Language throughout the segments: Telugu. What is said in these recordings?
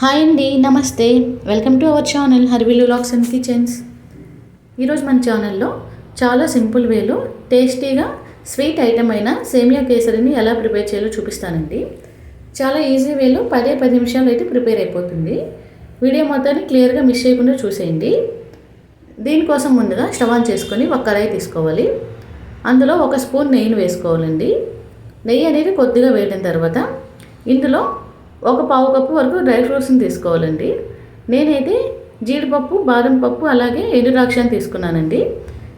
హాయ్ అండి నమస్తే. వెల్కమ్ టు అవర్ ఛానల్ హర్విలు లాక్స్ అండ్ కిచెన్స్ ఈరోజు మన ఛానల్లో చాలా సింపుల్ వేలో టేస్టీగా స్వీట్ ఐటమ్ అయిన సేమియా కేసరిని ఎలా ప్రిపేర్ చేయాలో చూపిస్తానండి. చాలా ఈజీ వేలో పదే పది నిమిషాలు అయితే ప్రిపేర్ అయిపోతుంది. వీడియో మొత్తాన్ని క్లియర్గా మిస్ చేయకుండా చూసేయండి. దీనికోసం ముందుగా స్టవ్ ఆన్ చేసుకొని ఒక కడాయి తీసుకోవాలి. అందులో ఒక స్పూన్ నెయ్యిని వేసుకోవాలండి. నెయ్యి అనేది కొద్దిగా వేడిన తర్వాత ఇందులో ఒక పావు కప్పు వరకు డ్రై ఫ్రూట్స్ని తీసుకోవాలండి. నేనైతే జీడిపప్పు బాదం పప్పు అలాగే ఎండు ద్రాక్షని తీసుకున్నానండి.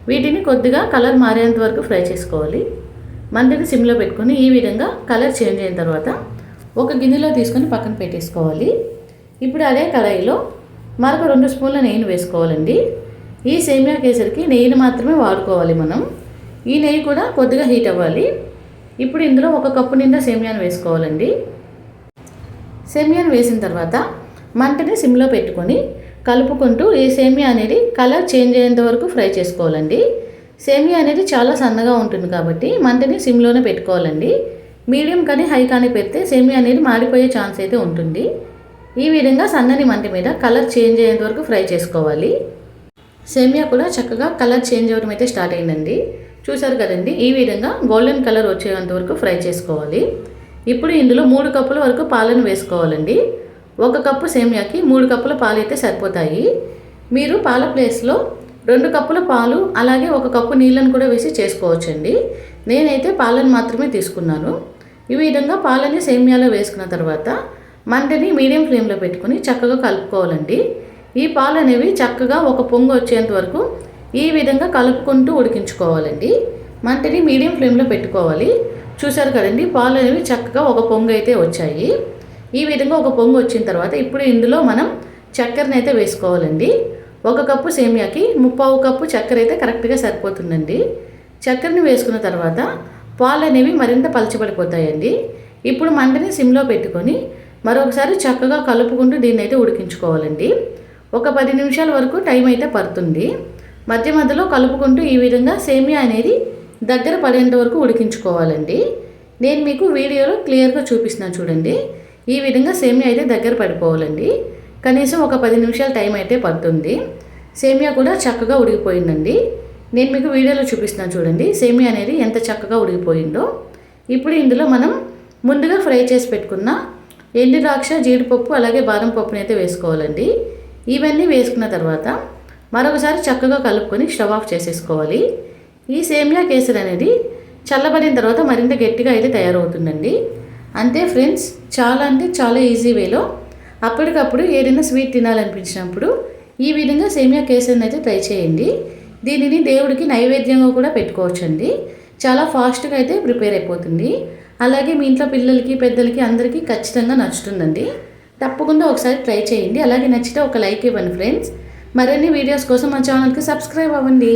వీటిని కొద్దిగా కలర్ మారేంత వరకు ఫ్రై చేసుకోవాలి. మంటని సిమ్లో పెట్టుకొని ఈ విధంగా కలర్ చేంజ్ అయిన తర్వాత ఒక గిన్నెలో తీసుకొని పక్కన పెట్టేసుకోవాలి. ఇప్పుడు అదే కడాయిలో మరొక రెండు స్పూన్ల నెయ్యిని వేసుకోవాలండి. ఈ సేమియా కేసరికి నెయ్యిని మాత్రమే వాడుకోవాలి మనం. ఈ నెయ్యి కూడా కొద్దిగా హీట్ అవ్వాలి. ఇప్పుడు ఇందులో ఒక కప్పు నిండా సేమియాను వేసుకోవాలండి. సేమియాను వేసిన తర్వాత మంటని సిమ్లో పెట్టుకొని కలుపుకుంటూ ఈ సేమియా అనేది కలర్ చేంజ్ అయ్యేంత వరకు ఫ్రై చేసుకోవాలండి. సేమియా అనేది చాలా సన్నగా ఉంటుంది కాబట్టి మంటని సిమ్లోనే పెట్టుకోవాలండి. మీడియం కానీ హై కానీ పెడితే సేమియా అనేది మాడిపోయే ఛాన్స్ అయితే ఉంటుంది. ఈ విధంగా సన్నని మంట మీద కలర్ చేంజ్ అయ్యేంత వరకు ఫ్రై చేసుకోవాలి. సేమియా కూడా చక్కగా కలర్ చేంజ్ అవ్వడం అయితే స్టార్ట్ అయిందండి. చూసారు కదండి ఈ విధంగా గోల్డెన్ కలర్ వచ్చేంత వరకు ఫ్రై చేసుకోవాలి. ఇప్పుడు ఇందులో మూడు కప్పుల వరకు పాలను వేసుకోవాలండి. ఒక కప్పు సేమియాకి మూడు కప్పుల పాలు అయితే సరిపోతాయి. మీరు పాల ప్లేస్లో రెండు కప్పుల పాలు అలాగే ఒక కప్పు నీళ్ళను కూడా వేసి చేసుకోవచ్చండి. నేనైతే పాలను మాత్రమే తీసుకున్నాను. ఈ విధంగా పాలని సేమియాలో వేసుకున్న తర్వాత మంటని మీడియం ఫ్లేమ్లో పెట్టుకుని చక్కగా కలుపుకోవాలండి. ఈ పాలు అనేవి చక్కగా ఒక పొంగు వచ్చేంత వరకు ఈ విధంగా కలుపుకుంటూ ఉడికించుకోవాలండి. మంటని మీడియం ఫ్లేమ్లో పెట్టుకోవాలి. చూసారు కదండి పాలు అనేవి చక్కగా ఒక పొంగు అయితే వచ్చాయి. ఈ విధంగా ఒక పొంగు వచ్చిన తర్వాత ఇప్పుడు ఇందులో మనం చక్కెరని అయితే వేసుకోవాలండి. ఒక కప్పు సేమియాకి ముప్పావు కప్పు చక్కెర అయితే కరెక్ట్గా సరిపోతుందండి. చక్కెరని వేసుకున్న తర్వాత పాలు అనేవి మరింత పలచబడిపోతాయండి. ఇప్పుడు మంటని సిమ్లో పెట్టుకొని మరొకసారి చక్కగా కలుపుకుంటూ దీన్ని అయితే ఉడికించుకోవాలండి. ఒక పది నిమిషాల వరకు టైం అయితే పడుతుంది. మధ్య మధ్యలో కలుపుకుంటూ ఈ విధంగా సేమియా అనేది దగ్గర పడేంత వరకు ఉడికించుకోవాలండి. నేను మీకు వీడియోలో క్లియర్గా చూపిస్తున్నాను చూడండి. ఈ విధంగా సేమియా అయితే దగ్గర పడిపోవాలండి. కనీసం ఒక పది నిమిషాల టైం అయితే పడుతుంది. సేమియా కూడా చక్కగా ఉడికిపోయిందండి. నేను మీకు వీడియోలో చూపిస్తున్నాను చూడండి. సేమియా అనేది ఎంత చక్కగా ఉడికిపోయిందో. ఇప్పుడు ఇందులో మనం ముందుగా ఫ్రై చేసి పెట్టుకున్న ఎండు ద్రాక్ష జీడిపప్పు అలాగే బాదం పప్పుని అయితే వేసుకోవాలండి. ఇవన్నీ వేసుకున్న తర్వాత మరొకసారి చక్కగా కలుపుకొని స్టవ్ ఆఫ్ చేసేసుకోవాలి. ఈ సేమియా కేసరి అనేది చల్లబడిన తర్వాత మరింత గట్టిగా అయితే తయారవుతుందండి. అంతే ఫ్రెండ్స్ చాలా అంటే చాలా ఈజీ వేలో అప్పటికప్పుడు ఏదైనా స్వీట్ తినాలనిపించినప్పుడు ఈ విధంగా సేమియా కేసరిని అయితే ట్రై చేయండి. దీనిని దేవుడికి నైవేద్యంగా కూడా పెట్టుకోవచ్చండి. చాలా ఫాస్ట్గా అయితే ప్రిపేర్ అయిపోతుంది. అలాగే మీ ఇంట్లో పిల్లలకి పెద్దలకి అందరికీ ఖచ్చితంగా నచ్చుతుందండి. తప్పకుండా ఒకసారి ట్రై చేయండి. అలాగే నచ్చితే ఒక లైక్ ఇవ్వండి ఫ్రెండ్స్. మరిన్ని వీడియోస్ కోసం మా ఛానల్కి సబ్స్క్రైబ్ అవ్వండి.